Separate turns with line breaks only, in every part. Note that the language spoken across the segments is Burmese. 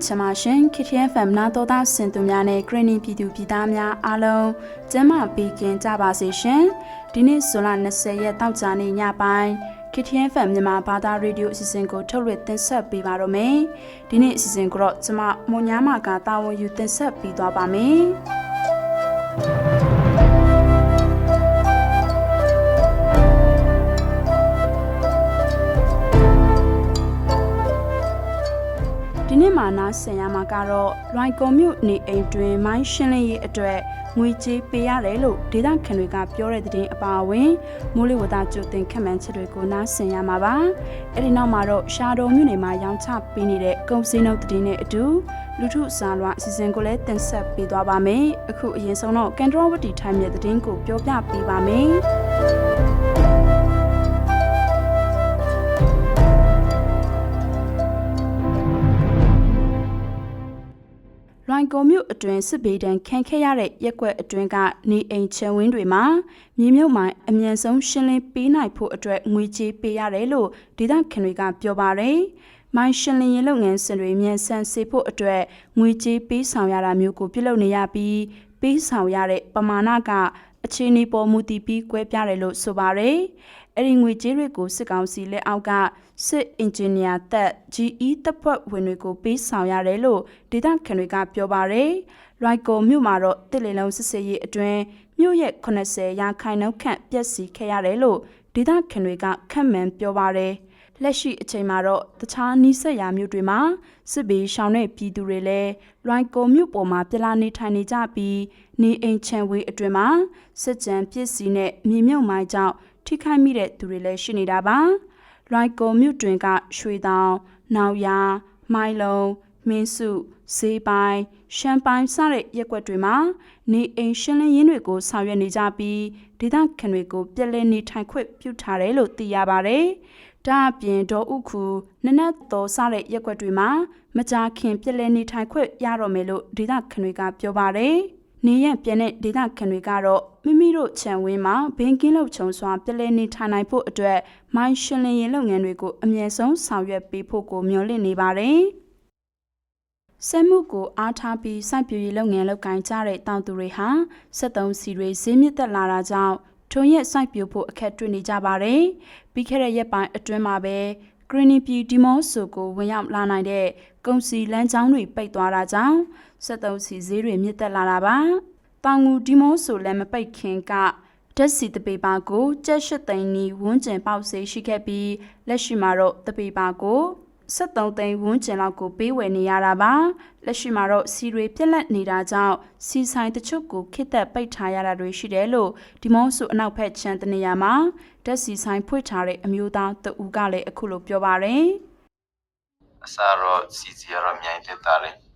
လာညချင်ပါရှင် KTN FM နာတော်သားစင်သူများနဲ့ Greening ပြည်သူပြည်သားများအားလုံးကျမ်းမာပေးကင်ကြပါစေရှင်ဒီနေ့ဇွန်လ20ရက်တောက်ကြနေ့ညပိုင်း KTN FM မြန်မာဘာသာရေဒီယိုအစီအစဉ်ကိုထုတ်လွှင့်တင်ဆက်ပေးပါတော့မယ်ဒီနေ့အစီအစဉ်ကိုတော့ကျမမွန်ညာမာကတာဝန်ယူတင်ဆက်ပေးသွားပါမယ် ဆင်ရမှာကတော့လွိုင်ကော်မြို့နေအိမ်တွင်မိုင်းရှင်းလင်းရေးအတွက်ငွေကြေးပေးရတယ်လို့ဒေသခံတွေကပြောတဲ့တဲ့တင်အပါအဝင်မိုးလေဝသကြိုတင်ခန့်မှန်းချက်တွေကိုနားဆင်ရမှာပါအဲ့ဒီနောက်မှာတော့ရှာတော်မြို့နယ်မှာရောင်းချပေးနေတဲ့ကုန်စည်နှုန်းတဲ့တင်နဲ့အတူလူထုစာလွှာအစီအစဉ်ကိုလည်းတင်ဆက်ပေးသွားပါမယ်အခုအရင်ဆုံးတော့ကန်ထရဝတီထိုင်းရဲ့တဲ့တင်ကိုပြောပြပေးပါမယ် င်ကော်မြို့အတွင်းစစ်ဘေးဒဏ်ခံခဲ့ရတဲ့ရက်ကွက်အတွင်းကနေအိမ်ချဲဝင်းတွေမှာမြေမြုပ်မိုင်းအမြန်ဆုံးရှင်းလင်းပေးနိုင်ဖို့အတွက်ငွေကြေးပေးရတယ်လို့ဒေသခံတွေကပြောပါတယ်။မိုင်းရှင်းလင်းရေးလုပ်ငန်းစဉ်တွေမြန်ဆန်စေဖို့အတွက်ငွေကြေးပေးဆောင်ရတာမျိုးကိုပြုလုပ်နေရပြီးပေးဆောင်ရတဲ့ပမာဏကအခြေအနေပေါ်မူတည်ပြီးကွဲပြားတယ်လို့ဆိုပါတယ်။အဲ့ဒီငွေကြေးတွေကိုစစ်ကောင်စီလက်အောက်ကစစ်အင်ဂျင်နီယာတပ် GE တပ်ဖွဲ့ဝင်တွေကိုပေးဆောင်ရတယ်လို့ဒေသခံတွေကပြောပါတယ်။ရိုက်ကိုမြို့မှာတော့တစ်လီလုံးစစ်စေးရေးအတွင်းမြို့ရဲ့80ရာခိုင်နှုန်းခန့်ပျက်စီးခဲ့ရတယ်လို့ဒေသခံတွေကခန့်မှန်းပြောပါတယ်။လက်ရှိအချိန်မှာတော့တခြားနီးစပ်ရာမြို့တွေမှာစစ်ဘေးရှောင်တဲ့ပြည်သူတွေလည်းလွိုင်ကော်မြို့ပေါ်မှာပြလာနေထိုင်နေကြပြီးနေအိမ်ချန်ဝေးအတွင်မှာစစ်ကြံပစ္စည်းနဲ့မြေမြုပ်မိုင်းကြောင့် ထိခိုက်မိတဲ့သူတွေလည်းရှိနေတာပါ။လွိုင်ကော်မြို့တွင်ကရွှေတောင်၊နောက်ရာ၊မိုင်လုံး၊မင်းစု၊ဈေးပိုင်း၊ရှမ်းပိုင်းစတဲ့ရက်ကွက်တွေမှာနေအိမ်ရှင်းလင်းရင်းတွေကိုဆောင်ရွက်နေကြပြီးဒေသခံတွေကိုပြည်လဲနေထိုင်ခွင့်ပြုထားတယ်လို့သိရပါတယ်။ဒါအပြင်ဒေါ်ဥခုနနတ်တော်စတဲ့ရက်ကွက်တွေမှာမကြာခင်ပြည်လဲနေထိုင်ခွင့်ရတော့မယ်လို့ဒေသခံတွေကပြောပါတယ်။ နေရပြန်တဲ့ဒေသခံတွေကတော့မိမိတို့ခြံဝင်းမှာဘင်းကင်းလောက်ခြုံစွာပြည်လဲနေထိုင်နိုင်ဖို့အတွက်မိုင်းရှင်းလင်းရေးလုပ်ငန်းတွေကိုအမြဲဆုံးဆောင်ရွက်ပေးဖို့ကိုမျှော်လင့်နေပါတယ်။စက်မှုကိုအားထားပြီးစိုက်ပျိုးရေးလုပ်ငန်းလုပ်ကိုင်ကြတဲ့တောင်သူတွေဟာစက်သုံးစီတွေဈေးမြင့်တက်လာတာကြောင့်ထုံရက်စိုက်ပျိုးဖို့အခက်တွေ့နေကြပါတယ်။ပြီးခဲ့တဲ့ရက်ပိုင်းအတွင်းမှာပဲ Greening ပြည်ဒီမော့ဆိုကိုဝင်ရောက်လာနိုင်တဲ့ကုန်စည်လမ်းကြောင်းတွေပိတ်သွားတာကြောင့် စက်သုံးစီဈေးတွေမြင့်တက်လာတာပါ။တောင်ငူဒီမော့ဆိုလည်းမပိတ်ခင်ကဓာတ်စီတပေပါကိုကျက်ရှစ်သိန်းနီးဝန်းကျင်ပေါက်စေရှိခဲ့ပြီးလက်ရှိမှာတော့တပေပါကို73သိန်းဝန်းကျင်လောက်ကိုပေးဝယ်နေရတာပါလက်ရှိမှာတော့စီတွေပြက်လက်နေတာကြောင့်စီဆိုင်တချို့ကိုခစ်သက်ပိတ်ထားရတာတွေရှိတယ်လို့ဒီမော့ဆိုအနောက်ဘက်ခြမ်းတနေရာမှာဓာတ်စီဆိုင်ဖွင့်ထားတဲ့အမျိုးသားတဦးကလည်းအခုလိုပြောပါတယ်
အစားတော့စီစီရတော့မြိုင်တက်တာလေအ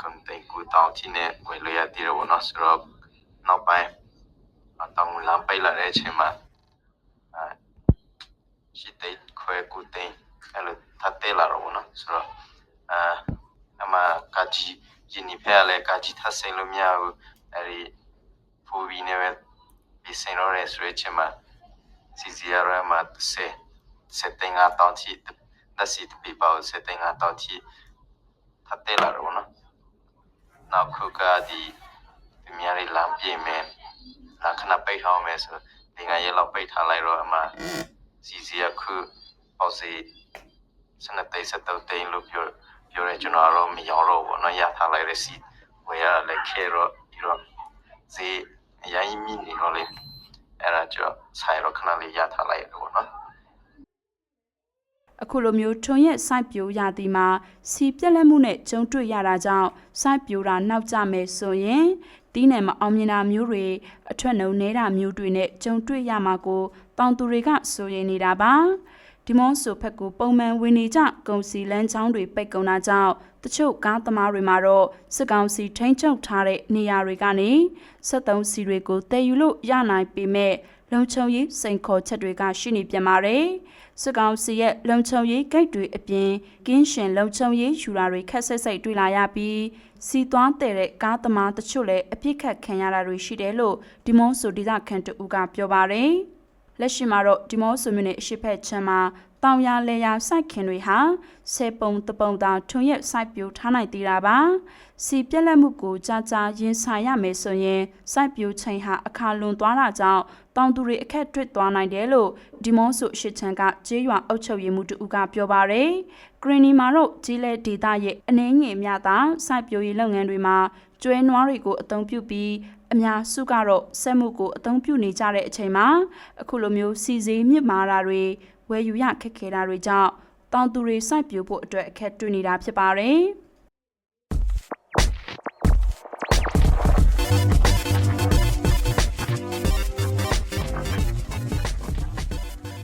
ကွန်တိန်ကူတောင်းချင်းနဲ့ဝယ်လို့ရသေးတယ်ဗောနော်ဆိုတော့နောက်ပိုင်းအတောင်းလမ်းပိတ်လာတဲ့အချိန်မှာအဲရှိတဲ့ခွဲကူတိန်အဲ့လိုထပ်တဲလာတော့ဗောနော်ဆိုတော့အဲအမကာကြီးယင်းနိဖဲလဲကာကြီးထပ်ဆိုင်လို့မရဘူးအဲ့ဒီဖူဗီနဲ့ပဲပြီးဆိုင်တော့ရဲဆိုတဲ့အချိန်မှာစီစီရရမှာစေစက်တင်ငါတောင်းချီ da si te pipa o se tenga tau ti ta te la ro no na khu ka di pi mya ri lam pi me na khana pai thao me so ti nga ye lo pai tha lai ro ma si si ya khu au si sa na tai sa tau tai lo pyo pyo re chuno ro mi yaw ro bo no ya tha lai re si we ya le khe ro i ro si ya yi mi ni ro le အဲ့ဒါကြောင့်ဆိုင်ရောခဏလေးရထားလိုက်ရောနော်
အခုလိုမျိုးထုံရက်စိုက်ပျိုးရသည်မှာစီပြက်လက်မှုနဲ့ကြုံတွေ့ရတာကြောင့်စိုက်ပျိုးတာနောက်ကျမယ်ဆိုရင်တီးနယ်မအောင်မြင်တာမျိုးတွေအထွက်နှုံနေတာမျိုးတွေနဲ့ကြုံတွေ့ရမှာကိုတောင်သူတွေကဆိုရင်နေတာပါဒီမောဆိုဖက်ကိုပုံမှန်ဝင်နေကြကုန်စီလမ်းချောင်းတွေပိတ်ကုန်တာကြောင့်တချို့ကားသမားတွေမှာတော့စစ်ကောင်စီထိန်းချုပ်ထားတဲ့နေရာတွေကနေ73စီတွေကိုတည်ယူလို့ရနိုင်ပေမဲ့ လုံခြုံရေးစိန်ခေါ်ချက်တွေကရှိနေပြန်ပါတယ်။စစ်ကောင်စီရဲ့လုံခြုံရေးဂိတ်တွေအပြင်ကင်းရှင်လုံခြုံရေးယူတာတွေခက်ဆက်ဆက်တွေ့လာရပြီးစီသွားတဲ့တဲ့ကားသမားတချို့လည်းအပြစ်ခတ်ခံရတာတွေရှိတယ်လို့ဒီမွန်ဆိုဒေသခံတူကပြောပါတယ်။လက်ရှိမှာတော့ဒီမော့ဆိုမြို့နယ်အရှိဖက်ချမ်းမှာတောင်ရလေယာစိုက်ခင်တွေဟာဆေပုံတပုံသာထွန်ရက်စိုက်ပျိုးထားနိုင်သေးတာပါစီပြက်လက်မှုကိုကြာကြာရင်ဆိုင်ရမယ်ဆိုရင်စိုက်ပျိုးချိန်ဟာအခါလွန်သွားတာကြောင့် တောင်သူတွေအခက်တွေ့သွားနိုင်တယ်လို့ဒီမော့ဆိုရှစ်ချန်ကကျေးရွာအုပ်ချုပ်ရေးမှုတူကပြောပါရယ်ဂရင်းနီမာတို့ကြီးလဲဒေတာရဲ့အနှင်းငယ်မြတာစိုက်ပျိုးရေးလုပ်ငန်းတွေမှာကျွဲနွားတွေကိုအသုံးပြုပြီးအများစုကတော့စက်မှုကိုအသုံးပြုနေကြတဲ့အချိန်မှာအခုလိုမျိုးစီစည်းမြင့်မာတာတွေဝယ်ယူရခက်ခဲတာတွေကြောင့်တောင်သူတွေစိုက်ပျိုးဖို့အတွက်အခက်တွေ့နေတာဖြစ်ပါတယ်။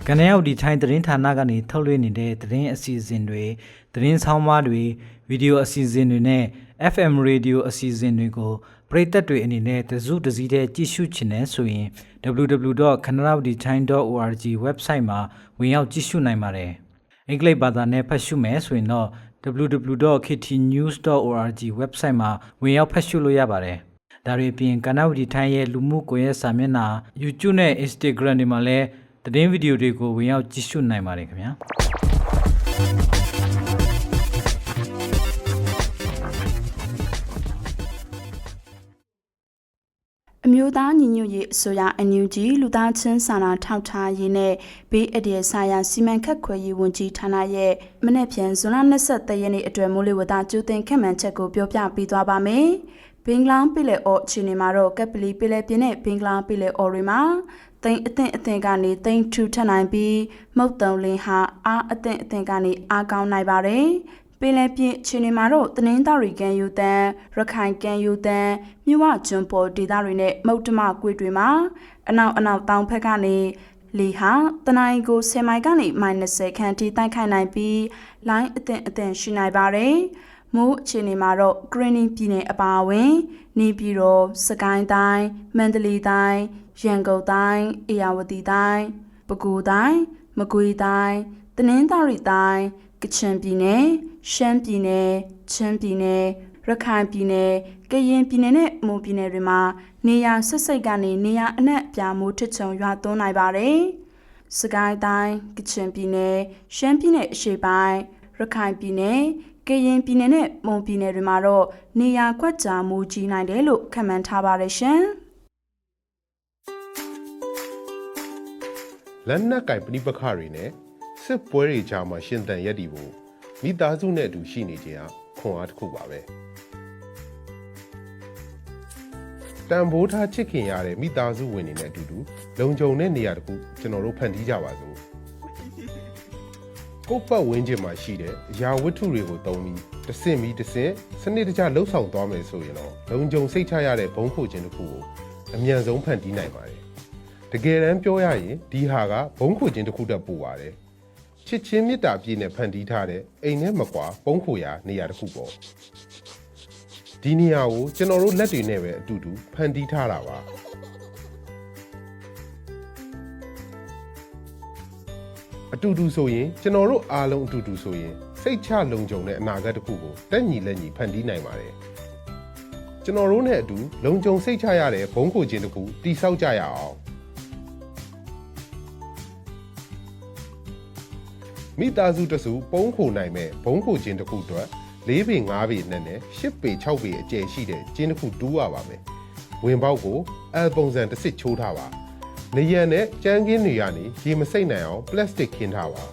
ကနေရောက်ဒီထိုင်းသတင်းဌာနကနေထုတ်လွှင့်နေတဲ့သတင်းအစီအစဉ်တွေသတင်းဆောင်မတွေဗီဒီယိုအစီအစဉ်တွေနဲ့ FM radio အစီအစဉ်တွေကိုပရိသတ်တွေအနေနဲ့သစုတစည်းတဲ့ကြည့်ရှုချင်တယ်ဆိုရင် www.kanaravdichine.org website မှာဝင်ရောက်ကြည့်ရှုနိုင်ပါတယ်အင်္ဂလိပ်ဘာသာနဲ့ဖတ်ရှုမယ်ဆိုရင်တော့ www.ktnews.org website မှာဝင်ရောက်ဖတ်ရှုလို့ရပါတယ်ဒါတွေအပြင်ကနဝတီထိုင်းရဲ့လူမှုကွန်ရက်စာမျက်နှာ YouTube နဲ့ Instagram တွေမှာလည်း သတင်းဗီဒီယိုတွေကိုဝင်ရောက်ကြည့်ရှုနိုင်ပါတယ်ခင်ဗျာ
အမျိုးသားညီညွတ်ရေးအစိုးရ NUG လူသားချင်းစာနာထောက်ထားရေးနဲ့ဘေးအန္တရာယ်ဆိုင်ရာစီမံခန့်ခွဲရေးဝန်ကြီးဌာနရဲ့မနေ့ပြန်ဇွန်လ23ရက်နေ့အတွက်မိုးလေဝသကြိုတင်ခန့်မှန်းချက်ကိုပြောပြပေးသွားပါမယ်။ဘင်္ဂလားပြည်လေအော်အခြေအနေမှာတော့ကပ်ပလီပြည်လေပြင်းနဲ့ဘင်္ဂလားပြည်လေအော်တွေမှာ တိမ်အသင့်အသင့်ကနေတိမ်ထူထပ်နိုင်ပြီးမုတ်တုံလင်းဟာအားအသင့်အသင့်ကနေအားကောင်းနိုင်ပါတယ်။ပင်လယ်ပြင်ခြေနေမှာတော့တနင်္သာရီကန်ယူတန်ရခိုင်ကန်ယူတန်မြဝကျွန်းပေါ်ဒေသတွေနဲ့မုတ်တမကွေတွေမှာအနောက်အနောက်တောင်ဘက်ကနေလေဟာတနင်္ဂနွေကို10မိုင်ကနေ -20 ခန့်ထိတိုက်ခိုက်နိုင်ပြီးလိုင်းအသင့်အသင့်ရှိနိုင်ပါတယ်။မိုးအခြေအနေမှာတော့ Greening ပြည်နယ်အပါအဝင် နေပြည်တော်၊စကိုင်းတိုင်း၊မန္တလေးတိုင်း၊ ရန်ကုန်တိုင်း၊အေရဝတီတိုင်း၊ပဲခူးတိုင်း၊မကွေးတိုင်း၊တနင်္သာရီတိုင်း၊ကချင်ပြည်နယ်၊ရှမ်းပြည်နယ်၊ချင်းပြည်နယ်၊ရခိုင်ပြည်နယ်၊ကရင်ပြည်နယ်နဲ့မွန်ပြည်နယ်တွေမှာနေရာဆက်စိတ်ကနေနေရာအနှံ့ပြာမိုးထချုံရွာသွန်းနိုင်ပါတယ်။စကိုင်းတိုင်း၊ကချင်ပြည်နယ်၊ရှမ်းပြည်နယ်အရှေ့ပိုင်း၊ရခိုင်ပြည်နယ်၊ကရင်ပြည်နယ်နဲ့မွန်ပြည်နယ်တွေမှာတော့နေရာကွက်ကြားမိုးကြီးနိုင်တယ်လို့ခန့်မှန်းထားပါတယ်ရှင်။
လက်နက်ကင်ပဋိပက္ခတွေနဲ့စစ်ပွဲတွေကြားမှာရှင်သန်ရက်တည်ဖို့မိသားစုနဲ့အတူရှိနေခြင်းဟာခွန်အားတစ်ခုပါပဲတန်ဖိုးထားချစ်ခင်ရတဲ့မိသားစုဝင်တွေနဲ့အတူတူလုံခြုံတဲ့နေရာတစ်ခုကျွန်တော်တို့ဖန်တီးကြပါစို့ကိုယ့်ပတ်ဝန်းကျင်မှာရှိတဲ့အရာဝတ္ထုတွေကိုသုံးပြီးတစ်စင်ပြီးတစ်စင်စနစ်တကျလှုပ်ဆောင်သွားမယ်ဆိုရင်တော့လုံခြုံစိတ်ချရတဲ့ဘုံခိုခြင်းတစ်ခုကိုအမြန်ဆုံးဖန်တီးနိုင်ပါတယ်တ ကယ်တမ်းပြောရရင်ဒီဟာကဘုံခိုခြင်းတစ်ခုတည်းပို့ပါတယ်ချစ်ချင်းမေတ္တာပြည့်နဲ့ဖန်တီးထားတဲ့အိမ်နဲ့မကွာဘုံခိုရာနေရာတစ်ခုပေါ့ဒီနေရာကိုကျွန်တော်တို့လက်တွေနဲ့ပဲအတူတူဖန်တီးထားတာပါအတူတူဆိုရင်ကျွန်တော်တို့အားလုံးအတူတူဆိုရင်စိတ်ချလုံခြုံတဲ့အနာဂတ်တစ်ခုကိုတက်ညီလက်ညီဖန်တီးနိုင်ပါတယ်ကျွန်တော်တို့နဲ့အတူလုံခြုံစိတ်ချရတဲ့ဘုံခိုခြင်းတစ်ခုတိဆောက်ကြရအောင် မိသားစုတစုပုံးခိုနိုင်မဲ့ဘုံခိုခြင်းတစ်ခုအတွက်၄ပေ၅ပေနဲ့နဲ့၈ပေ၆ပေအကျယ်ရှိတဲ့ကျင်းတစ်ခုတူးရပါမယ်ဝင်ပေါက်ကိုအယ်ပုံစံတစ်စစ်ချိုးထားပါနေရံနဲ့ကြမ်းကင်းတွေကနေရေမစိမ့်နိုင်အောင်ပလတ်စတစ်ခင်းထားပါ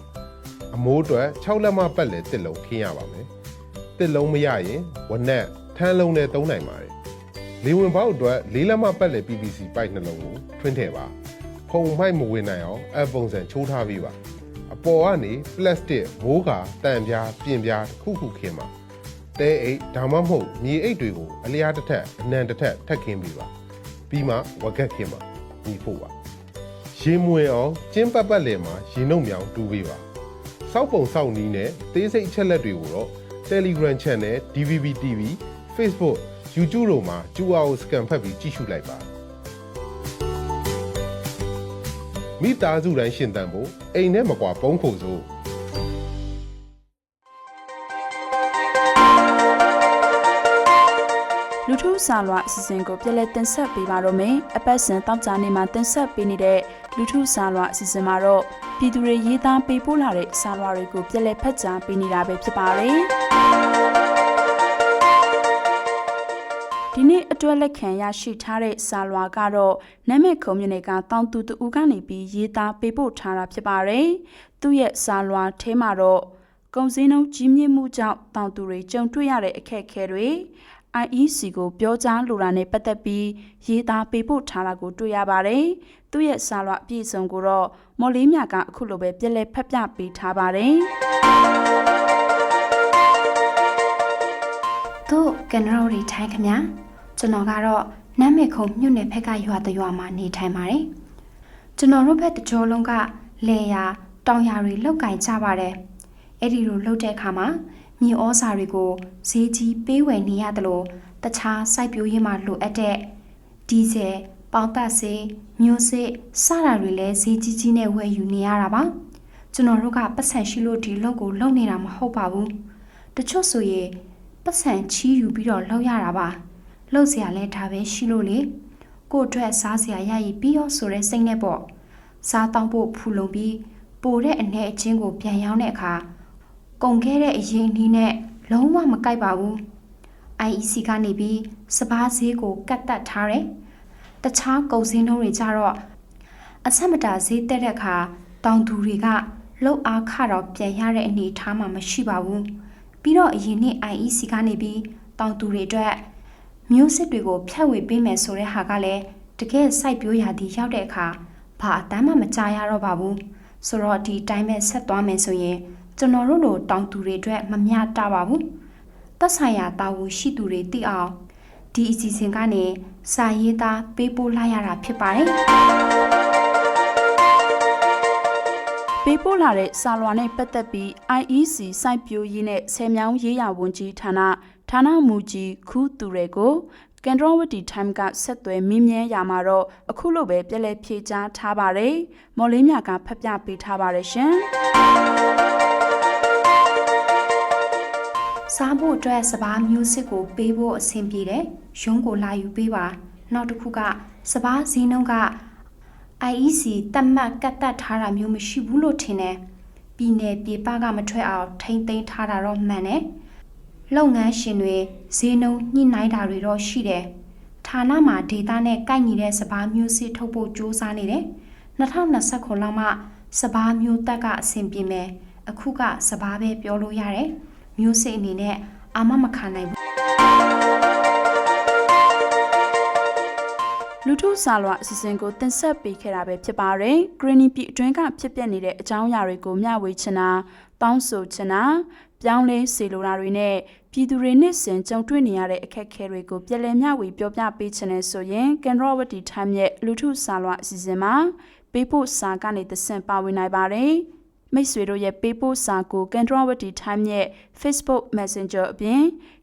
အမိုးအတွက်6လက်မပတ်လဲတစ်လုံးခင်းရပါမယ်တစ်လုံးမရရင်ဝနက်ထန်းလုံးနဲ့သုံးနိုင်ပါတယ်လေဝင်ပေါက်အတွက်လေးလက်မပတ်လဲ PVC ပိုက်နှလုံးကိုထွင်းထည့်ပါဖုံမိုက်မဝင်နိုင်အောင်အပုံစံချိုးထားပေးပါ အပေါ်ကနေပလတ်စတစ်မိုးကာတန်ပြားပြင်ပြားတစ်ခုခုခင်းပါတဲအိတ်ဒါမှမဟုတ်မြေအိတ်တွေကိုအလျားတစ်ထက်အနံတစ်ထက်ထက်ခင်းပေးပါပြီးမှဝက်ကက်ခင်းပါညီဖို့ပါရေမွေအောင်ကျင်းပတ်ပတ်လည်မှာရေနှုတ်မြောင်တူးပေးပါစောက်ပုံစောက်နီးနဲ့သေးစိတ်အချက်လက်တွေကိုတော့ Telegram Channel DVB TV Facebook YouTube တို့မှာကျူအားကိုစကန်ဖတ်ပြီးကြည့်ရှုလိုက်ပါ မိသားစုတိုင်းရှင်သန်ဖို့အိမ်နဲ့မကွာပုံးဖို့စို့
ပလူထုစာလွှာအစီအစဉ်ကိုပြည်လဲတင်ဆက်ပေးပါတော့မယ်။အပတ်စဉ်တောက်ကြနေမှာတင်ဆက်ပေးနေတဲ့လူထုစာလွှာအစီအစဉ်မှာတော့ပြည်သူတွေရေးသားပေးပို့လာတဲ့စာလွှာတွေကိုပြည်လဲဖတ်ကြားပေးနေတာပဲဖြစ်ပါတယ်။ ဒီနေ့အတွက်လက်ခံရရှိထားတဲ့စာလွှာကတော့နာမည်ခုံမြနေကတောင်သူတူကနေပြီးရေးသားပေးပို့ထားတာဖြစ်ပါတယ်။သူ့ရဲ့စာလွှာထဲမှာတော့ကုန်စည်နှုန်းကြီးမြင့်မှုကြောင့်တောင်သူတွေကြုံတွေ့ရတဲ့အခက်အခဲတွေ IEC ကိုပြောကြားလိုတာနဲ့ပတ်သက်ပြီးရေးသားပေးပို့ထားတာကိုတွေ့ရပါတယ်။သူ့ရဲ့စာလွှာအပြည့်အစုံကိုတော့မော်လေးမြကအခုလိုပဲပြည့်လဲဖက်ပြပေးထားပါတယ်။
တို့ကန်ရောရီထိုင်းခမညာကျွန်တော်ကတော့နမ်းမေခုံမြို့နယ်ဖက်ကရွာတရွာမှာနေထိုင်ပါတယ်ကျွန်တော်တို့ဘက်တကြောလုံးကလေယာတောင်ယာတွေလောက်ကင်ကြပါတယ်အဲ့ဒီလိုလှုပ်တဲ့အခါမှာမြေဩစာတွေကိုဈေးကြီးပေးဝယ်နေရတယ်လို့တခြားစိုက်ပျိုးရေးမှာလိုအပ်တဲ့ဒီဇယ်ပေါင်ပတ်စေးမျိုးစစ်စတာတွေလည်းဈေးကြီးကြီးနဲ့ဝယ်ယူနေရတာပါကျွန်တော်တို့ကပတ်စံရှိလို့ဒီလုပ်ကိုလုပ်နေတာမဟုတ်ပါဘူးတချို့ဆိုရင် ပတ်စံချီးယူပြီးတော့လောက်ရတာပါလောက်စရာလဲဒါပဲရှိလို့လေကို့အတွက်စားစရာရရည်ပြီးရောဆိုတဲ့စိတ်နဲ့ပေါ့စားတောင်းဖို့ဖူလုံပြီးပိုတဲ့အနေအချင်းကိုပြန်ရောင်းတဲ့အခါကုန်ခဲ့တဲ့အရင်နီးနဲ့လုံးဝမကိုက်ပါဘူး IEC ကနေပြီးစပားဈေးကိုကတ်တက်ထားတယ်တခြားကုန်စင်းတို့တွေကြတော့အဆက်မတာဈေးတက်တဲ့အခါတောင်သူတွေကလှုပ်အားခတော့ပြန်ရတဲ့အနေအထားမှမရှိပါဘူး။ ပြီးတော့အရင်နှစ် IEC ကနေပြီးတောင်သူတွေအတွက်မျိုးစစ်တွေကိုဖြတ်ဝေပေးမယ်ဆိုတဲ့ဟာကလည်းတကယ်စိုက်ပျိုးရာဒီရောက်တဲ့အခါဘာအတမ်းမှမကြရတော့ပါဘူးဆိုတော့ဒီတိုင်းပဲဆက်သွားမယ်ဆိုရင်ကျွန်တော်တို့လိုတောင်သူတွေအတွက်မမျှတပါဘူးသက်ဆိုင်ရာတာဝန်ရှိသူတွေသိအောင်ဒီအစီအစဉ်ကနေစာရေးသားပေးပို့လိုက်ရတာဖြစ်ပါတယ်
ပေးပို့လာတဲ့စာလွှာနဲ့ပတ်သက်ပြီး IEC စိုက်ပျိုးရေးနဲ့ဆယ်မြောင်းရေးရာဝန်ကြီးဌာနဌာနမူကြီးခူးသူတွေကိုကန်ဒရဝတီ time ကဆက်သွယ်မင်းမြဲရာမှာတော့အခုလိုပဲပြက်လက်ဖြေကြားထားပါတယ်။မော်လေးမြကဖတ်ပြပေးထားပါတယ်ရှင်။
စားဖို့အတွက်စပားမျိုးစစ်ကိုပေးဖို့အဆင်ပြေတယ်။ရုံးကိုလာယူပေးပါ။နောက်တစ်ခုကစပားဈေးနှုန်းက IEC တတ်မှတ်ကတ်တက်ထားတာမျိုးမရှိဘူးလို့ထင်တယ်။ပြည်နယ်ပြည်ပကမထွက်အောင်ထိမ့်သိမ်းထားတာတော့မှန်တယ်။လုပ်ငန်းရှင်တွေဈေးနှုန်းညှိနှိုင်းတာတွေတော့ရှိတယ်။ဌာနမှာဒေတာနဲ့ကိုက်ညီတဲ့စပားမျိုးစစ်ထုတ်ဖို့စ조사နေတယ်။2029လောက်မှစပားမျိုးတက်ကအဆင်ပြေမယ်။အခုကစပားပဲပြောလို့ရတယ်။မျိုးစစ်အနေနဲ့အာမမခံနိုင်ဘူး
လူထုစာလွှာအစီအစဉ်ကိုတင်ဆက်ပေးခဲ့တာပဲဖြစ်ပါတယ်။ Greeny ပြည်အတွင်းကဖြစ်ပျက်နေတဲ့အကြောင်းအရာတွေကိုမျှဝေချင်တာတောင်းဆိုချင်တာပြောင်းလဲစေလိုတာတွေနဲ့ပြည်သူတွေနှစ်စဉ်ကြုံတွေ့နေရတဲ့အခက်အခဲတွေကိုပြည်လည်မျှဝေပြောပြပေးချင်တယ်ဆိုရင် Canrawati Time ရဲ့လူထုစာလွှာအစီအစဉ်မှာပေးပို့စာကနေသဆင့်ပါဝင်နိုင်ပါတယ်။ မိတ်ဆွေတို့ရဲ့ပေးပို့စာကို Canrawati Time ရဲ့ Facebook Messenger အပြင်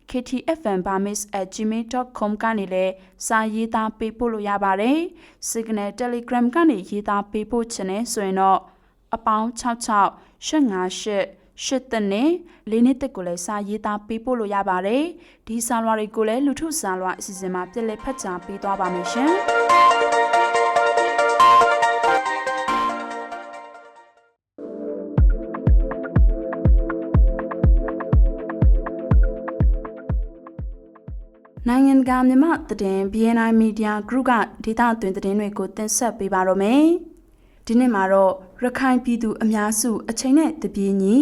ktfmbamis@gmail.com ကနေလည်းစာရေးသားပေးပို့လို့ရပါတယ်။ Signal Telegram ကနေရေးသားပေးပို့ချင်တယ်ဆိုရင်တော့အပေါင်း66 858ရှစ်သက်နဲ့လေးနှစ်သက်ကိုလည်းစာရေးသားပေးပို့လို့ရပါတယ်။ဒီစာလွှာတွေကိုလည်းလူထုစာလွှာအစီအစဉ်မှာပြည်လည်ဖတ်ကြားပေးသွားပါမယ်ရှင်။ နိုင်ငံတကာမြမသတင်း BNI Media Group ကဒေတာအတွင်းသတင်းတွေကိုတင်ဆက်ပေးပါတော့မယ်။ဒီနေ့မှာတော့ရခိုင်ပြည်သူအများစုအချိန်နဲ့တပြေးညီ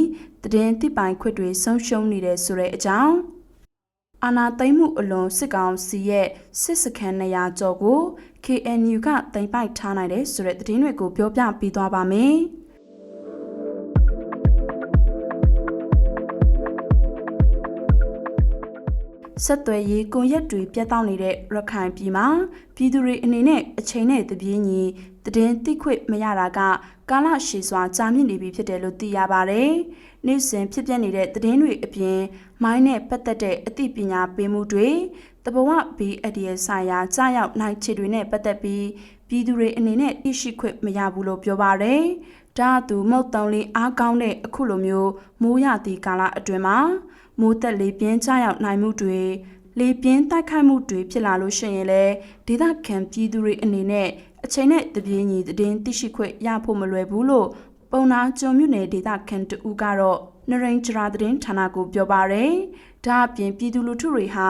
သတင်းတိပိုင်ခွင့်တွေဆုံးရှုံးနေတဲ့ဆိုတဲ့အကြောင်းအာနာသိမ့်မှုအလွန်စစ်ကောင်စီရဲ့စစ်စခန်း200ကျော်ကို KNU ကတင်ပိုက်ထားနိုင်တယ်ဆိုတဲ့သတင်းတွေကိုပြောပြပေးသွားပါမယ်။ ဆက်သွယ်ရေးကွန်ရက်တွေပြတ်တောက်နေတဲ့ရခိုင်ပြည်မှာပြည်သူတွေအနေနဲ့အချိန်နဲ့တပြေးညီသတင်းသိခွင့်မရတာကကာလရှည်စွာကြာမြင့်နေပြီဖြစ်တယ်လို့သိရပါတယ်။နေ့စဉ်ဖြစ်ပျက်နေတဲ့သတင်းတွေအပြင်မိုင်းနဲ့ပတ်သက်တဲ့အသိပညာပေးမှုတွေတဘဝဘီအဒီယဆိုင်ရာကြားရောက်နိုင်ခြေတွေနဲ့ပတ်သက်ပြီးပြည်သူတွေအနေနဲ့သိရှိခွင့်မရဘူးလို့ပြောပါတယ်။ဒါအတူမုတ်တုံလေးအားကောင်းတဲ့အခုလိုမျိုးမိုးရသည့်ကာလအတွင်းမှာ မိုးသက်လေးပြင်းချရောက်နိုင်မှုတွေလေပြင်းတိုက်ခိုက်မှုတွေဖြစ်လာလို့ရှိရင်လည်းဒေသခံပြည်သူတွေအနေနဲ့အချိန်နဲ့တပြေးညီသတင်းသိရှိခွင့်ရဖို့မလွယ်ဘူးလို့ပုံနာကျွံမြို့နယ်ဒေသခံတဦးကတော့နရိန်ဂျရာသတင်းဌာနကိုပြောပါရယ်ဒါအပြင်ပြည်သူလူထုတွေဟာ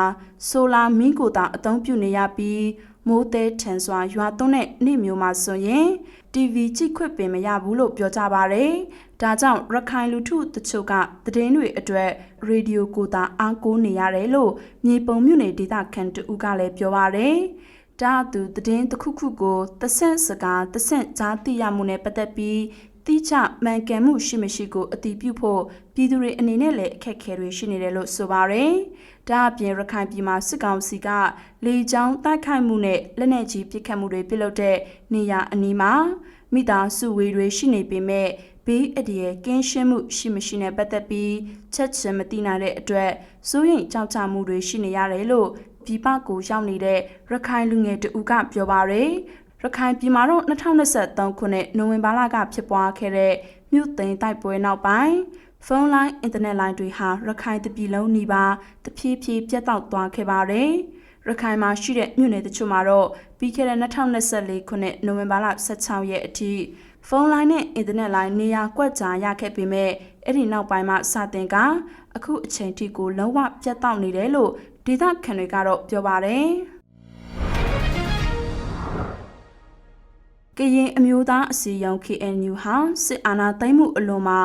ဆိုလာမင်းကိုသာအသုံးပြုနေရပြီးမိုးသေးထန်စွာရွာသွန်းတဲ့နေ့မျိုးမှာဆိုရင် TV ကြည့်ခွင့်ပင်မရဘူးလို့ပြောကြပါရယ် ဒါကြောင့်ရခိုင်လူထုတချို့ကသတင်းတွေအတွက်ရေဒီယိုကိုသာအားကိုးနေရတယ်လို့မြေပုံမြို့နယ်ဒေသခံတဦးကလည်းပြောပါရယ်ဒါအတူသတင်းတစ်ခုခုကိုတဆင့်စကားတဆင့်ကြားသိရမှုနဲ့ပတ်သက်ပြီးတိကျမှန်ကန်မှုရှိမရှိကိုအတိပြုဖို့ပြည်သူတွေအနေနဲ့လည်းအခက်အခဲတွေရှိနေတယ်လို့ဆိုပါရယ်။ဒါအပြင်ရခိုင်ပြည်မှာစစ်ကောင်စီကလေကြောင်းတိုက်ခိုက်မှုနဲ့လက်နက်ကြီးပစ်ခတ်မှုတွေပြုလုပ်တဲ့နေရာအနီးမှာမိသားစုဝေတွေရှိနေပေမဲ့ ဘေးအတရယ်ကင်းရှင်းမှုရှိမရှိနဲ့ပတ်သက်ပြီးချက်ချင်းမသိနိုင်တဲ့အတွက်စိုးရိမ်ကြောက်ကြမှုတွေရှိနေရတယ်လို့ပြည်ပကိုရောက်နေတဲ့ရခိုင်လူငယ်တဦးကပြောပါရယ်ရခိုင်ပြည်မှာတော့2023ခုနှစ်နိုဝင်ဘာလကဖြစ်ပွားခဲ့တဲ့မြို့သိမ်းတိုက်ပွဲနောက်ပိုင်းဖုန်းလိုင်းအင်တာနက်လိုင်းတွေဟာရခိုင်တပြည်လုံးနီးပါးတဖြည်းဖြည်းပြတ်တောက်သွားခဲ့ပါတယ်။ရခိုင်မှာရှိတဲ့မြို့နယ်တချို့မှာတော့ပြီးခဲ့တဲ့2024ခုနှစ်နိုဝင်ဘာလ16ရက်အထိ ဖုန်းလိုင်းနဲ့အင်တာနက်လိုင်းနေရာကွက်ကြားရခဲ့ပေမဲ့အဲ့ဒီနောက်ပိုင်းမှာစတင်ကအခုအချိန်ထိကိုလုံးဝပြတ်တောက်နေတယ်လို့ဒေသခံတွေကတော့ပြောပါတယ်။ကရင်အမျိုးသားအစည်းအရုံး KNU ဟာစစ်အာဏာသိမ်းမှုအလွန်မှာ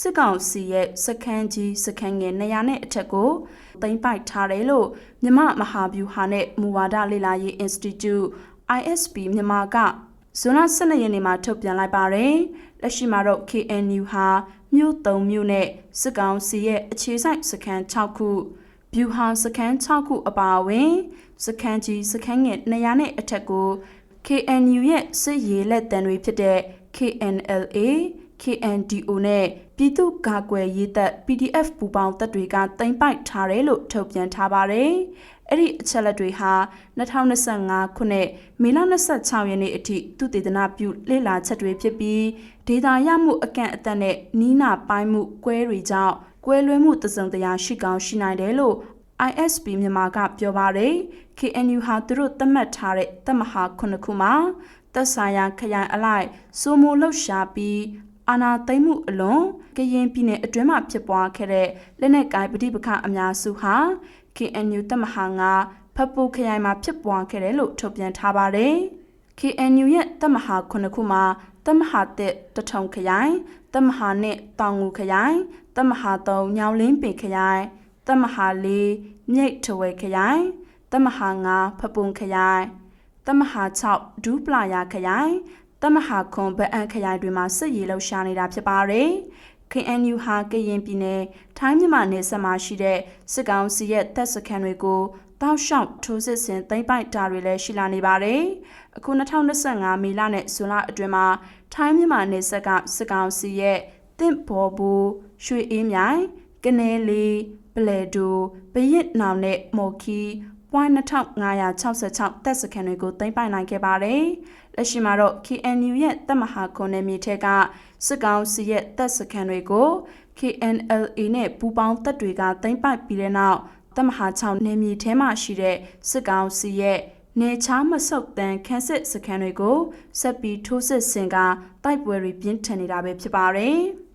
စစ်ကောင်စီရဲ့စခန်းကြီးစခန်းငယ်200နဲ့အထက်ကိုသိမ်းပိုက်ထားတယ်လို့မြမမဟာဗျူဟာနဲ့မူဝါဒလေ့လာရေး Institute ISP မြန်မာက ဇွန်လ12ရက်နေ့မှာထုတ်ပြန်လိုက်ပါတယ်။လက်ရှိမှာတော့ KNU ဟာမြို့3မြို့နဲ့စစ်ကောင်စီရဲ့အခြေစိုက်စခန်း6ခုဗျူဟာစခန်း6ခုအပါအဝင်စခန်းကြီးစခန်းငယ်200နဲ့အထက်ကို KNU ရဲ့စစ်ရေးလက်တံတွေဖြစ်တဲ့ KNLA, KNDO နဲ့ပြည်သူ့ကာကွယ်ရေးတပ် PDF ပူးပေါင်းတပ်တွေကတင်ပိုက်ထားတယ်လို့ထုတ်ပြန်ထားပါတယ်။ အဲ့ဒီအချက်လက်တွေဟာ2025ခုနှစ်မေလ26ရက်နေ့အထိသူတည်တနာပြုလေ့လာချက်တွေဖြစ်ပြီးဒေတာရမှုအကန့်အသတ်နဲ့နီးနာပိုင်းမှုကွဲတွေကြောင့်ကွဲလွဲမှုတစုံတရာရှိကောင်းရှိနိုင်တယ်လို့ ISP မြန်မာကပြောပါတယ် KNU ဟာသူတို့သတ်မှတ်ထားတဲ့တပ်မဟာခုနှစ်ခုမှာသက်ဆိုင်ရာခရိုင်အလိုက်စိုးမိုးလှုပ်ရှားပြီး အာနာသိမ့်မှုအလွန်ကရင်ပြည်နယ်အတွင်းမှာဖြစ်ပွားခဲ့တဲ့လက်နက်ကိုင်ပဋိပက္ခအများစုဟာ KNU တပ်မဟာ9ဖပ်ပူခရိုင်မှာဖြစ်ပွားခဲ့တယ်လို့ထုတ်ပြန်ထားပါတယ်။ KNU ရဲ့တပ်မဟာခုနှစ်ခုမှာတပ်မဟာ1တထုံခရိုင်တပ်မဟာ2တောင်ငူခရိုင်တပ်မဟာ3ညောင်လင်းပင်ခရိုင်တမဟာ၄မြိတ်ထဝဲခရိုင်တမဟာ9ဖပွန်ခရိုင်တမဟာ6ဒူးပလာယာခရိုင် တမဟာခွန်ဗအန်ခရိုင်တွေမှာစစ်ရေးလှုပ်ရှားနေတာဖြစ်ပါတယ် KNU ဟာကရင်ပြည်နယ်ထိုင်းမြန်မာနယ်စပ်မှာရှိတဲ့စစ်ကောင်စီရဲ့တပ်စခန်းတွေကိုတောက်လျှောက်ထိုးစစ်ဆင်သိမ်းပိုက်တာတွေလည်းရှိလာနေပါတယ်။အခု2025မေလနဲ့ဇွန်လအတွင်းမှာထိုင်းမြန်မာနယ်စပ်ကစစ်ကောင်စီရဲ့တင့်ဘော်ဘူးရွှေအေးမြိုင်ကနေလေးပလဲဒိုပရစ်နောင်နဲ့မော်ခီ 2566တပ်စခန်းတွေကိုသိမ်းပိုက်နိုင်ခဲ့ပါတယ်။လက်ရှိမှာတော့ KNU ရဲ့တပ်မဟာခွန်နယ်မြေထက်ကစစ်ကောင်စီရဲ့တပ်စခန်းတွေကို KNLA နဲ့ပူးပေါင်းတပ်တွေကသိမ်းပိုက်ပြီးတဲ့နောက်တပ်မဟာ6နယ်မြေထဲမှာရှိတဲ့စစ်ကောင်စီရဲ့နေချားမဆုတ်တန်ခန်းစစ်စခန်းတွေကိုဆက်ပြီးထိုးစစ်ဆင်ကတိုက်ပွဲတွေပြင်းထန်နေတာပဲဖြစ်ပါတယ်။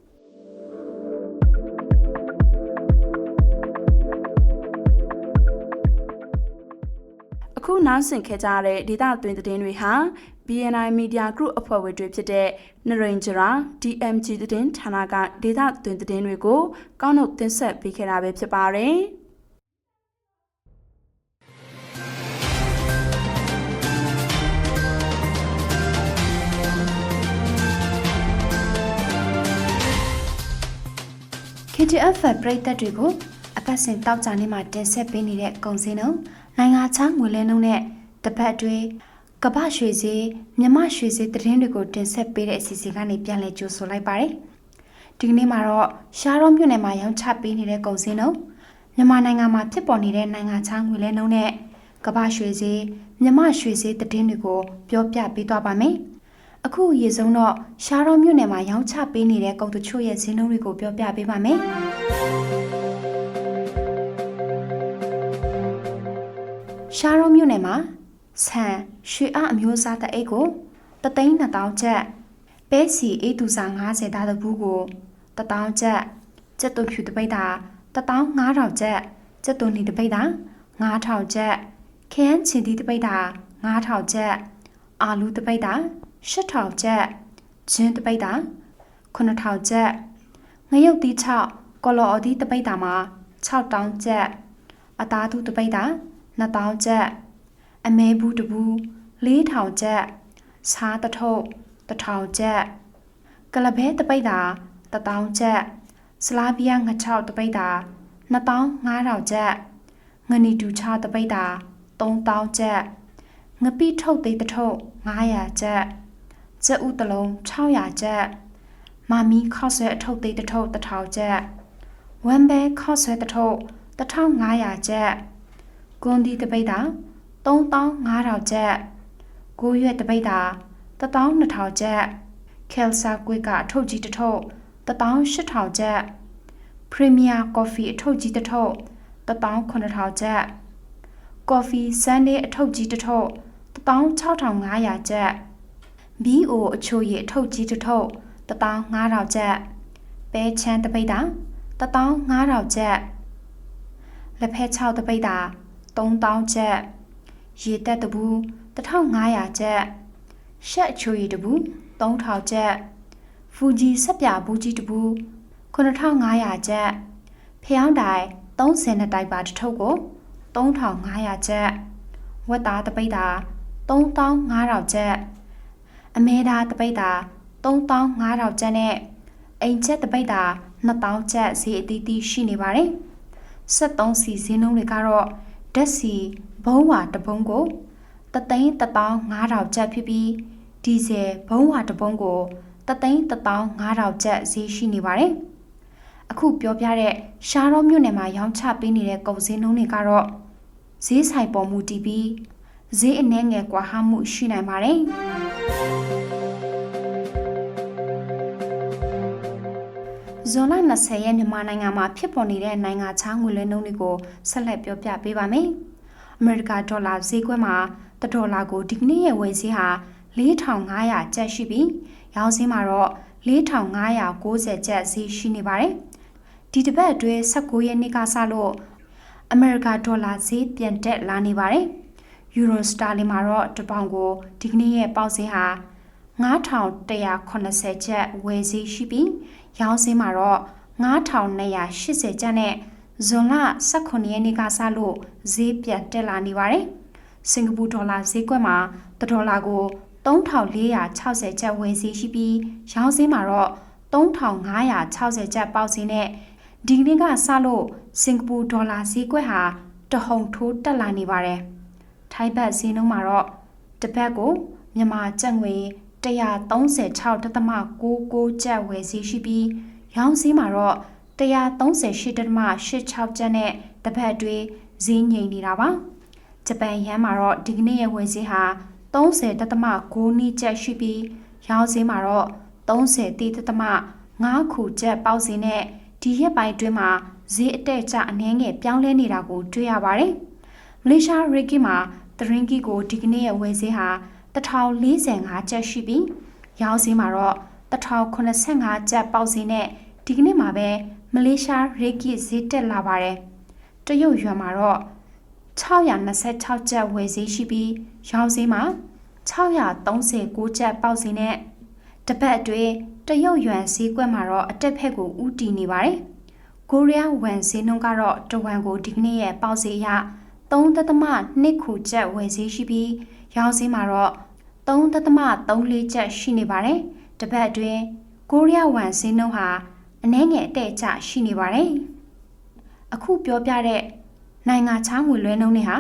အခုနောက်ဆင်ခဲ့ကြတဲ့ဒေတာသွင်းသတင်းတွေဟာ BNI Media Group အဖွဲ့ဝင်တွေဖြစ်တဲ့နရိန်ဂျရာ DMG သတင်းဌာနကဒေတာသွင်းသတင်းတွေကို ကောက်နှုတ်တင်ဆက်ပေးခဲ့တာပဲဖြစ်ပါတယ်။။
KTF ပရိသတ်တွေကိုအပတ်စဉ်တောက်ကြနေမှာတင်ဆက်ပေးနေတဲ့ကုံစင်းတို့ နိုင်ငံခြားငွေလဲနှုန်းနဲ့တပတ်အတွင်းကပ္ပရွှေစည်းမြမရွှေစည်းသတင်းတွေကိုတင်ဆက်ပေးတဲ့အစီအစဉ်ကနေပြန်လည်ကြိုဆိုလိုက်ပါတယ်။ဒီကနေ့မှာတော့ရှားရောမြို့နယ်မှာရောင်းချပေးနေတဲ့ကုန်စည်နှုန်းမြန်မာနိုင်ငံမှာဖြစ်ပေါ်နေတဲ့နိုင်ငံခြားငွေလဲနှုန်းနဲ့ကပ္ပရွှေစည်းမြမရွှေစည်းသတင်းတွေကိုပြောပြပေးသွားပါမယ်။အခုရေဆုံးတော့ရှားရောမြို့နယ်မှာရောင်းချပေးနေတဲ့ကုန်တချို့ရဲ့ဈေးနှုန်းတွေကိုပြောပြပေးပါမယ်။ ရှားရုံးမြို့နယ်မှာဆန်ရွှေအအမျိုးအစားတအိတ်ကိုတသိန်း2000ကျပ်ပဲစီအေးသူစာ90သားတဘူးကို1000ကျပ်ကျက်သွန်ဖြူတပိတ်တာ15000ကျပ်ကျက်သွန်နီတပိတ်တာ9000ကျပ်ခရမ်းချင်တီတပိတ်တာ9000ကျပ်အာလူတပိတ်တာ8000ကျပ်ဂျင်းတပိတ်တာ9000ကျပ်ငရုတ်တီး6ကော်လော်အဒီတပိတ်တာမှာ6000ကျပ်အသားသူတပိတ်တာ 2000ကျပ်အမဲဘူးတဘူး4000ကျပ်စားတထုပ်1000ကျပ်ကလဘဲတပိတ်တာ1000ကျပ်စလာဗီယာင6တပိတ်တာ2500ကျပ်ငနီတူ6တပိတ်တာ3000ကျပ်ငပိထုတ်သေးတထုပ်900ကျပ်ကျက်ဥတလုံး600ကျပ်မာမီခော့ဆွဲအထုပ်သေးတထုပ်1000ကျပ်ဝမ်ဘဲခော့ဆွဲတထုပ်1500ကျပ် ကွန်ဒီတပိတ်တာ3500ကျပ်ကိုရွက်တပိတ်တာ12000ကျပ်ကယ်ဆာကွေကအထုပ်ကြီးတစ်ထုပ်18000ကျပ်ပရီမီယာကော်ဖီအထုပ်ကြီးတစ်ထုပ်18000ကျပ်ကော်ဖီဆန်ဒေးအထုပ်ကြီးတစ်ထုပ်16500ကျပ် BO အချိုရည်အထုပ်ကြီးတစ်ထုပ်15000ကျပ်ပဲချမ်းတပိတ်တာ15000ကျပ်လက်ဖက်6တပိတ်တာ 3000ကျပ်ရေတက်တဘူး1500ကျပ်ရှက်အချိုရည်တဘူး3000ကျပ်ဖူဂျီဆက်ပြဘူးကြီးတဘူး9500ကျပ်ဖျောင်းတိုင်30နှစ်တိုက်ပါတစ်ထုပ်ကို3500ကျပ်ဝက်သားတပိတ်တာ3500ကျပ်အမဲသားတပိတ်တာ3500ကျပ်နဲ့အိမ်ချက်တပိတ်တာ2000ကျပ်ဈေးအသီးသီးရှိနေပါတယ်73စီဈေးနှုန်းတွေကတော့ ဓာတ်စီဘုံးဝါတစ်ပုံးကိုတသိန်း15000ကျပ်ဖြစ်ပြီးဒီဇယ်ဘုံးဝါတစ်ပုံးကိုတသိန်း15000ကျပ်ဈေးရှိနေပါတယ်အခုပြောပြတဲ့ရှားတော်မြို့နယ်မှာရောင်းချပေးနေတဲ့ကုန်စည်နှုန်းတွေကတော့ဈေးဆိုင်ပေါ်မူတည်ပြီးဈေးအနှဲငယ်ကွာဟမှုရှိနိုင်ပါတယ် ဇွန်လ20ရက်မြန်မာနိုင်ငံမှာဖြစ်ပေါ်နေတဲ့နိုင်ငံခြားငွေလွှဲနှုန်းတွေကိုဆက်လက်ပြောပြပေးပါမယ်။အမေရိကန်ဒေါ်လာဈေးကွက်မှာတဒေါ်လာကိုဒီကနေ့ရဲ့ဝယ်ဈေးဟာ4500ကျပ်ရှိပြီးရောင်းဈေးမှာတော့4590ကျပ်ဈေးရှိနေပါတယ်။ဒီတစ်ပတ်အတွင်း19ရက်နေ့ကစလို့အမေရိကန်ဒေါ်လာဈေးပြန်တက်လာနေပါတယ်။ယူရိုစတာလင်မှာတော့တစ်ပေါင်ကိုဒီကနေ့ရဲ့ပေါက်ဈေးဟာ 9180ကျပ်ဝယ်ဈေးရှိပြီးရောင်းဈေးမှာတော့9280ကျပ်နဲ့ဇွန်လ18ရက်နေ့ကစလို့ဈေးပြန်တက်လာနေပါတယ်။စင်ကာပူဒေါ်လာဈေးကွက်မှာဒေါ်လာကို3460ကျပ်ဝယ်ဈေးရှိပြီးရောင်းဈေးမှာတော့3560ကျပ်ပေါက်ဈေးနဲ့ဒီကနေ့ကစလို့စင်ကာပူဒေါ်လာဈေးကွက်ဟာတဟုန်ထိုးတက်လာနေပါတယ်။ထိုင်းဘတ်ဈေးနှုန်းမှာတော့တစ်ဘတ်ကိုမြန်မာကျပ်ငွေ 136.99ကျပ်ဝယ်ဈေးရှိပြီးရောင်းဈေးမှာတော့138.86ကျပ်နဲ့တစ်ဖက်အတွင်းဈေးငိမ်နေတာပါဂျပန်ယန်မှာတော့ဒီကနေ့ရဲ့ဝယ်ဈေးဟာ30.9နီးကျပ်ရှိပြီးရောင်းဈေးမှာတော့30.5ခုကျပ်ပေါက်ဈေးနဲ့ဒီရက်ပိုင်းအတွင်းမှာဈေးအတက်ကျအနှဲငယ်ပြောင်းလဲနေတာကိုတွေ့ရပါတယ်မလေးရှားရီကီမှာတရင်ကီကိုဒီကနေ့ရဲ့ဝယ်ဈေးဟာ 1045ကျပ်ရှိပြီးရောင်းဈေးမှာတော့1085ကျပ်ပေါက်ဈေးနဲ့ဒီကနေ့မှာပဲမလေးရှားရေကီဈေးတက်လာပါတယ်။တရုတ်ယွမ်မှာတော့626ကျပ်ဝယ်ဈေးရှိပြီးရောင်းဈေးမှာ639ကျပ်ပေါက်ဈေးနဲ့တပတ်အတွင်းတရုတ်ယွမ်ဈေးကွက်မှာတော့အတက်ဖက်ကိုဥတီနေပါတယ်။ကိုရီးယားဝမ်ဈေးနှုန်းကတော့တဝမ်ကိုဒီကနေ့ရဲ့ပေါက်ဈေးအရ3.2ခုကျပ်ဝယ်ဈေးရှိပြီးရောင်းဈေးမှာတော့ 3.34ကျပ်ရှိနေပါတယ်။တပတ်အတွင်းကိုရီးယားဝမ်ဈေးနှုန်းဟာအနည်းငယ်အတဲ့ကျရှိနေပါတယ်။အခုပြောပြတဲ့နိုင်ငံခြားငွေလွှဲနှုန်းတွေဟာ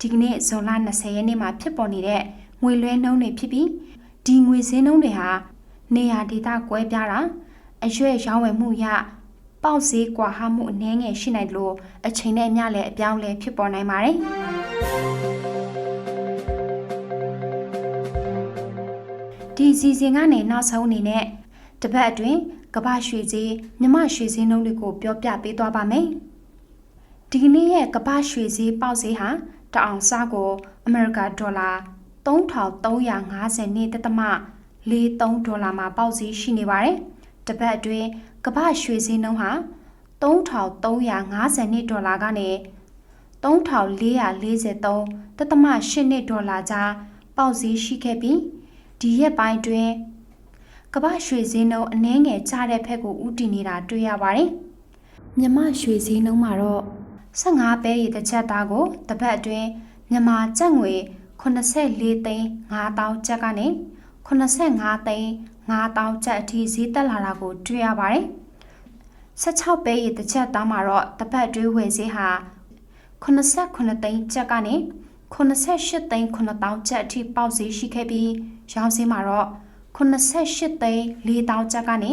ဒီကနေ့ဇွန်လ20ရက်နေ့မှာဖြစ်ပေါ်နေတဲ့ငွေလွှဲနှုန်းတွေဖြစ်ပြီးဒီငွေဈေးနှုန်းတွေဟာနေရာဒေသကွဲပြားတာအရွယ်ရောင်းဝယ်မှုရပေါက်ဈေးကွာဟမှုအနည်းငယ်ရှိနိုင်တယ်လို့အချိန်နဲ့အမျှလည်းအပြောင်းလဲဖြစ်ပေါ်နိုင်ပါတယ်။ ဒီစီစဉ်ကနေနောက်ဆုံးအနေနဲ့တပတ်အတွင်းကမ္ဘာရွှေဈေးမြမရွှေဈေးနှုန်းတွေကိုပြောပြပေးသွားပါမယ်။ဒီကနေ့ရဲ့ကမ္ဘာရွှေဈေးပေါက်ဈေးဟာတအောင်စကိုအမေရိကဒေါ်လာ3350နဲ့တသမ43ဒေါ်လာမှာပေါက်ဈေးရှိနေပါတယ်။တစ်ပတ်အတွင်းကမ္ဘာရွှေဈေးနှုန်းဟာ3350ဒေါ်လာကနေ3443တသမ8နှစ်ဒေါ်လာကြားပေါက်ဈေးရှိခဲ့ပြီး ဒီရက်ပိုင်းတွင်ကမ္ဘာရွှေဈေးနှုန်းအနည်းငယ်ကျတဲ့ဘက်ကိုဦးတည်နေတာတွေ့ရပါတယ်။မြမရွှေဈေးနှုန်းမှာတော့15ပဲရည်တစ်ချက်သားကိုတစ်ပတ်အတွင်းမြန်မာကျပ်ငွေ84သိန်း5000ကျပ်ကနေ85သိန်း5000ကျပ်အထိဈေးတက်လာတာကိုတွေ့ရပါတယ်။16ပဲရည်တစ်ချက်သားမှာတော့တစ်ပတ်အတွင်းဝယ်ဈေးဟာ89သိန်းကျပ်ကနေ 88သိန်း9000ကျပ်အထိပေါက်ဈေးရှိခဲ့ပြီးရောင်းဈေးမှာတော့88သိန်း4000ကျပ်ကနေ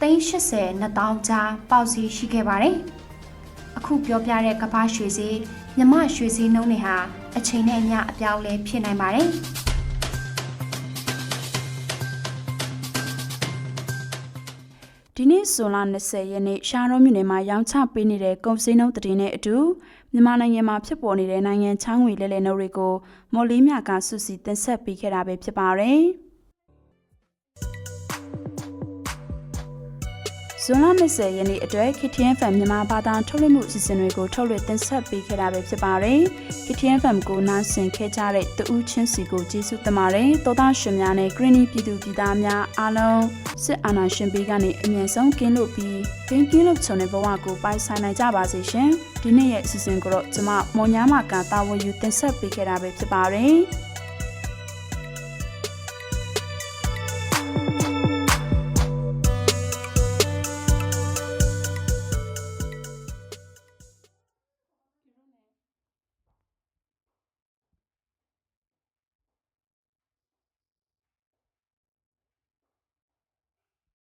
သိန်း80 2000ကျပ်ပေါက်ဈေးရှိခဲ့ပါတယ်။အခုပြောပြတဲ့ကမ္ဘာရွှေဈေးမြမရွှေဈေးနှုန်းတွေဟာအချိန်နဲ့အမျှအပြောင်းလဲဖြစ်နိုင်ပါတယ်။
ဒီနေ့ဇွန်လ20ရက်နေ့ရှားတော်မြို့နယ်မှာရောင်းချပေးနေတဲ့ကုန်စည်နှုန်းသတင်းနဲ့အတူ မြန်မာနိုင်ငံမှာဖြစ်ပေါ်နေတဲ့နိုင်ငံချောင်းငွေလဲလှယ်နှုန်းတွေကိုမော်လေးမြကစုစည်းတင်ဆက်ပေးခဲ့တာပဲဖြစ်ပါတယ်။ န်လ20ရက်နေ့အတွက် KTN FM မြန်မာဘာသာထုတ်လွှင့်မှုအစီအစဉ်တွေကိုထုတ်လွှင့်တင်ဆက်ပေးခဲ့တာပဲဖြစ်ပါတယ်။ KTN FM ကိုနားဆင်ခဲ့ကြတဲ့တဦးချင်းစီကိုကျေးဇူးတင်ပါတယ်။သောသားရှင်များနဲ့ Greeny ပြည်သူပြည်သားများအားလုံးစစ်အာဏာရှင်ဘေးကနေအမြင့်ဆုံးကင်းလို့ပြီးကင်းကင်းလို့ချုံတဲ့ဘဝကိုပိုင်ဆိုင်နိုင်ကြပါစေရှင်။ဒီနေ့ရဲ့အစီအစဉ်ကိုတော့ကျွန်မမော်ညာမကတာဝန်ယူတင်ဆက်ပေးခဲ့တာပဲဖြစ်ပါတယ်။